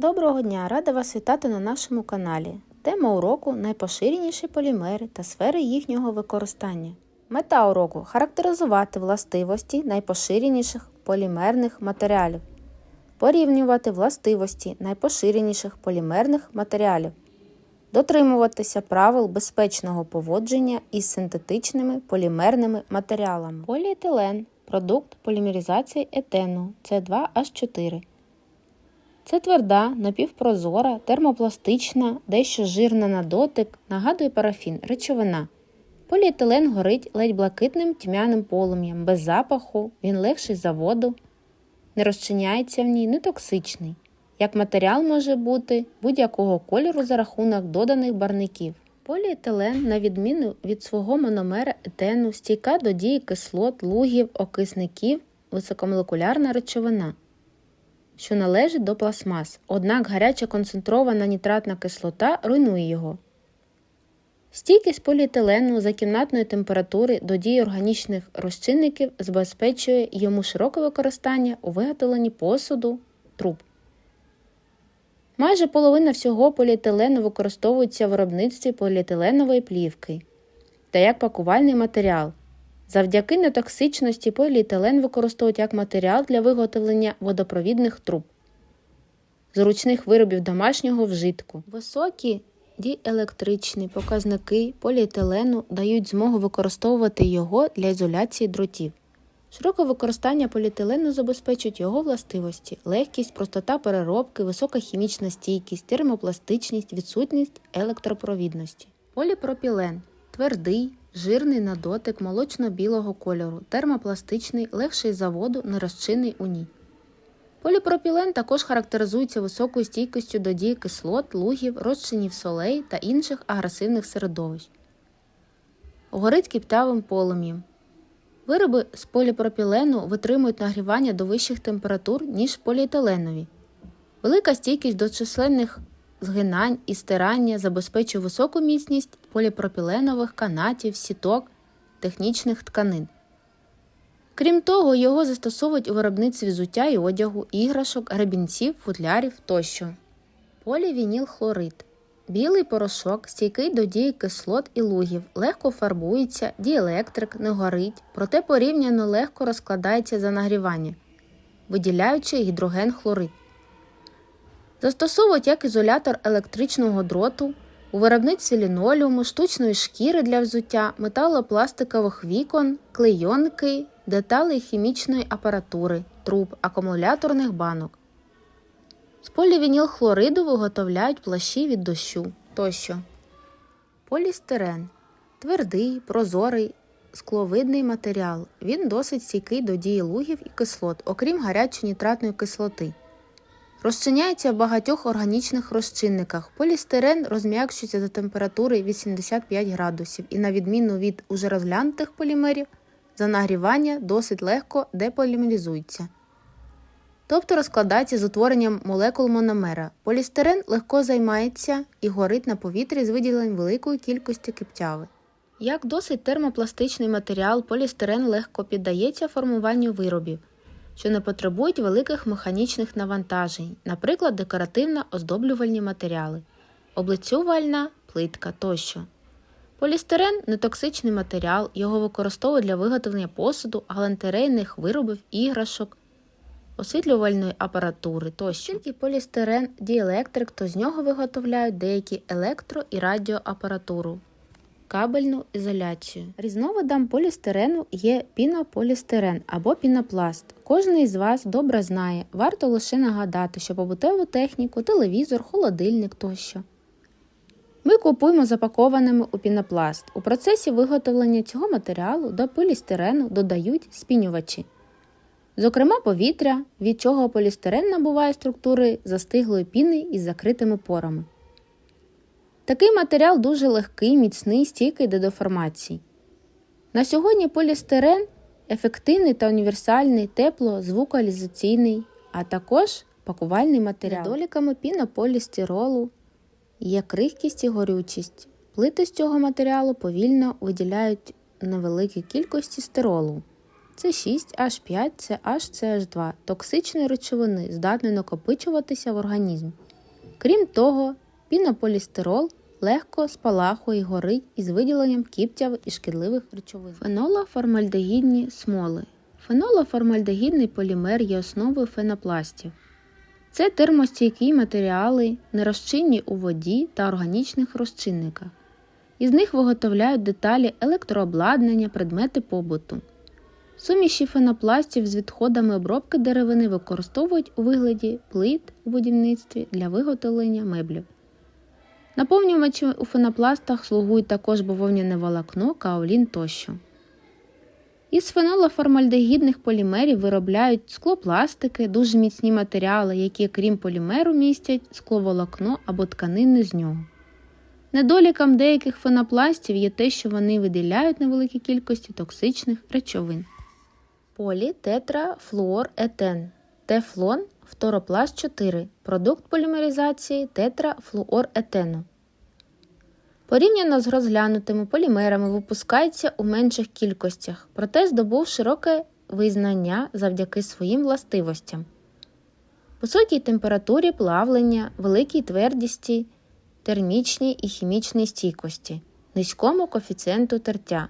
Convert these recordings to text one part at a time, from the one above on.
Доброго дня! Рада вас вітати на нашому каналі. Тема уроку найпоширеніші полімери та сфери їхнього використання. Мета уроку характеризувати властивості найпоширеніших полімерних матеріалів, порівнювати властивості найпоширеніших полімерних матеріалів, дотримуватися правил безпечного поводження із синтетичними полімерними матеріалами. Поліетилен продукт полімеризації етену С2H4. Це тверда, напівпрозора, термопластична, дещо жирна на дотик, нагадує парафін, речовина. Поліетилен горить ледь блакитним тьмяним полум'ям, без запаху, він легший за воду, не розчиняється в ній, не токсичний. Як матеріал може бути будь-якого кольору за рахунок доданих барників. Поліетилен, на відміну від свого мономера етену, стійка до дії кислот, лугів, окисників, високомолекулярна речовина що належить до пластмас, однак гаряча концентрована нітратна кислота руйнує його. Стійкість поліетилену за кімнатної температури до дії органічних розчинників забезпечує йому широке використання у виготовленні посуду труб. Майже половина всього поліетилену використовується в виробництві поліетиленової плівки та як пакувальний матеріал. Завдяки нетоксичності поліетилен використовують як матеріал для виготовлення водопровідних труб, зручних виробів домашнього вжитку. Високі діелектричні показники поліетилену дають змогу використовувати його для ізоляції дротів. Широке використання поліетилену забезпечують його властивості, легкість, простота переробки, висока хімічна стійкість, термопластичність, відсутність електропровідності. Поліпропілен твердий, жирний на дотик молочно-білого кольору, термопластичний, легший за воду, нерозчинний у ній. Поліпропілен також характеризується високою стійкістю до дії кислот, лугів, розчинів солей та інших агресивних середовищ. Горить кіптявим полум'ям. Вироби з поліпропілену витримують нагрівання до вищих температур, ніж поліетиленові. Велика стійкість до численних згинань і стирання забезпечує високу міцність поліпропіленових канатів, сіток, технічних тканин. Крім того, його застосовують у виробництві взуття і одягу, іграшок, гребінців, футлярів тощо. Полівінілхлорид Білий порошок, стійкий до дії кислот і лугів, легко фарбується, діелектрик, не горить, проте порівняно легко розкладається за нагрівання, виділяючи гідроген хлорид. Застосовують як ізолятор електричного дроту, у виробництві лінолеуму, штучної шкіри для взуття, металопластикових вікон, клейонки, деталей хімічної апаратури, труб, акумуляторних банок. З полівінілхлориду виготовляють плащі від дощу тощо. Полістирен твердий, прозорий, скловидний матеріал. Він досить стійкий до дії лугів і кислот, окрім гарячої нітратної кислоти. Розчиняється в багатьох органічних розчинниках. Полістирен розм'якшується за температури 85 градусів і, на відміну від уже розглянутих полімерів, за нагрівання досить легко деполімеризується. Тобто розкладається з утворенням молекул мономера. Полістирен легко займається і горить на повітрі з виділенням великої кількості киптяви. Як досить термопластичний матеріал, полістирен легко піддається формуванню виробів що не потребують великих механічних навантажень, наприклад, декоративно оздоблювальні матеріали, облицювальна плитка тощо. Полістирен нетоксичний матеріал, його використовують для виготовлення посуду, галантерейних виробів, іграшок, освітлювальної апаратури тощо. Тільки полістирен діелектрик, то з нього виготовляють деякі електро- і радіоапаратуру кабельну ізоляцію. Різновидом полістирену є пінополістирен або пінопласт. Кожен із вас добре знає, варто лише нагадати, що побутову техніку, телевізор, холодильник тощо. Ми купуємо запакованими у пінопласт. У процесі виготовлення цього матеріалу до полістирену додають спінювачі. Зокрема, повітря, від чого полістирен набуває структури застиглої піни із закритими порами. Такий матеріал дуже легкий, міцний, стійкий до деформації. На сьогодні полістирен ефективний та універсальний тепло-звукоалізаційний, а також пакувальний матеріал. Недоліками пінополістиролу є крихкість і горючість. Плити з цього матеріалу повільно виділяють невеликі кількості стиролу. Це 6H5, CH, CH2 токсичної речовини, здатної накопичуватися в організмі. Крім того, пінополістирол легко спалахує горить із виділенням кіптяв і шкідливих речовин. Фенолоформальдегідні смоли. Фенолоформальдегідний полімер є основою фенопластів. Це термостійкі матеріали, нерозчинні у воді та органічних розчинниках. Із них виготовляють деталі електрообладнання, предмети побуту. Суміші фенопластів з відходами обробки деревини використовують у вигляді плит у будівництві для виготовлення меблів. Наповнювачі у фенопластах слугують також бавовняне волокно, каолін тощо. Із фенолоформальдегідних полімерів виробляють склопластики, дуже міцні матеріали, які, крім полімеру, містять скловолокно або тканини з нього. Недоліком деяких фенопластів є те, що вони виділяють невеликі кількості токсичних речовин. Політетрафлуоретен. Тефлон фторопласт 4. Продукт полімеризації тетрафлуоретену. Порівняно з розглянутими полімерами випускається у менших кількостях, проте здобув широке визнання завдяки своїм властивостям. Високій температурі плавлення, великій твердісті, термічній і хімічній стійкості, низькому коефіцієнту тертя.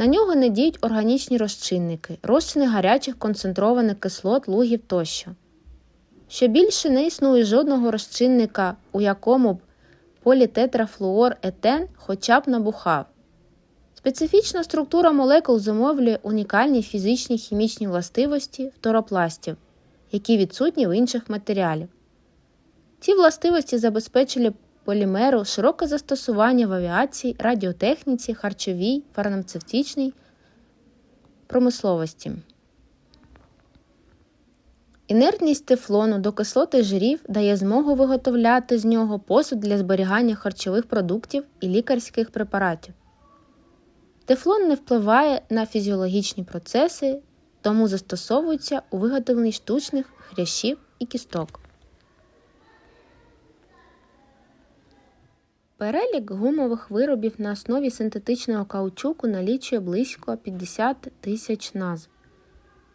На нього не діють органічні розчинники, розчини гарячих концентрованих кислот, лугів тощо. Що більше не існує жодного розчинника, у якому б політетрафлуоретен хоча б набухав. Специфічна структура молекул зумовлює унікальні фізичні хімічні властивості фторопластів, які відсутні в інших матеріалів. Ці властивості забезпечили полімеру широке застосування в авіації, радіотехніці, харчовій, фармацевтичній промисловості. Інертність тефлону до кислоти жирів дає змогу виготовляти з нього посуд для зберігання харчових продуктів і лікарських препаратів. Тефлон не впливає на фізіологічні процеси, тому застосовується у виготовленні штучних хрящів і кісток. Перелік гумових виробів на основі синтетичного каучуку налічує близько 50 тисяч назв.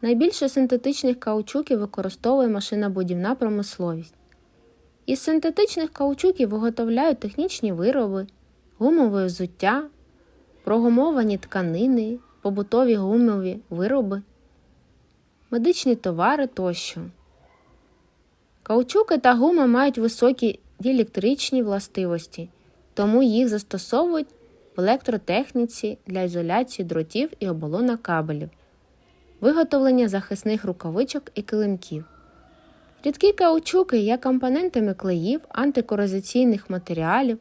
Найбільше синтетичних каучуків використовує машинобудівна промисловість. Із синтетичних каучуків виготовляють технічні вироби, гумове взуття, прогумовані тканини, побутові гумові вироби, медичні товари тощо. Каучуки та гума мають високі діелектричні властивості, тому їх застосовують в електротехніці для ізоляції дротів і оболонок кабелів виготовлення захисних рукавичок і килимків. Рідкі каучуки є компонентами клеїв, антикорозаційних матеріалів,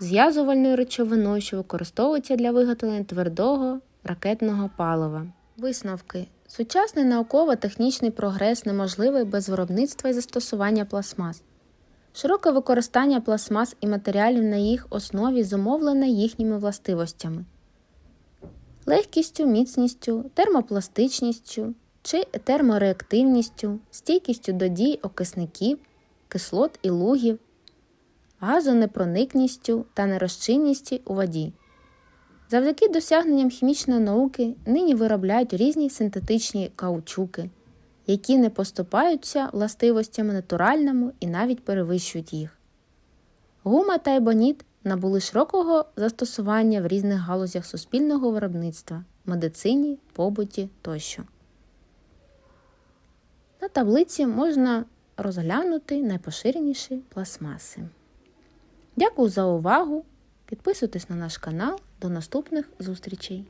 зв'язувальною речовиною, що використовується для виготовлення твердого ракетного палива. Висновки. Сучасний науково-технічний прогрес неможливий без виробництва і застосування пластмас. Широке використання пластмас і матеріалів на їх основі зумовлене їхніми властивостями легкістю, міцністю, термопластичністю чи термореактивністю, стійкістю до дій окисників, кислот і лугів, газонепроникністю та нерозчинністю у воді. Завдяки досягненням хімічної науки нині виробляють різні синтетичні каучуки, які не поступаються властивостями натуральному і навіть перевищують їх. Гума та ебоніт набули широкого застосування в різних галузях суспільного виробництва, медицині, побуті тощо. На таблиці можна розглянути найпоширеніші пластмаси. Дякую за увагу! Підписуйтесь на наш канал. До наступних зустрічей!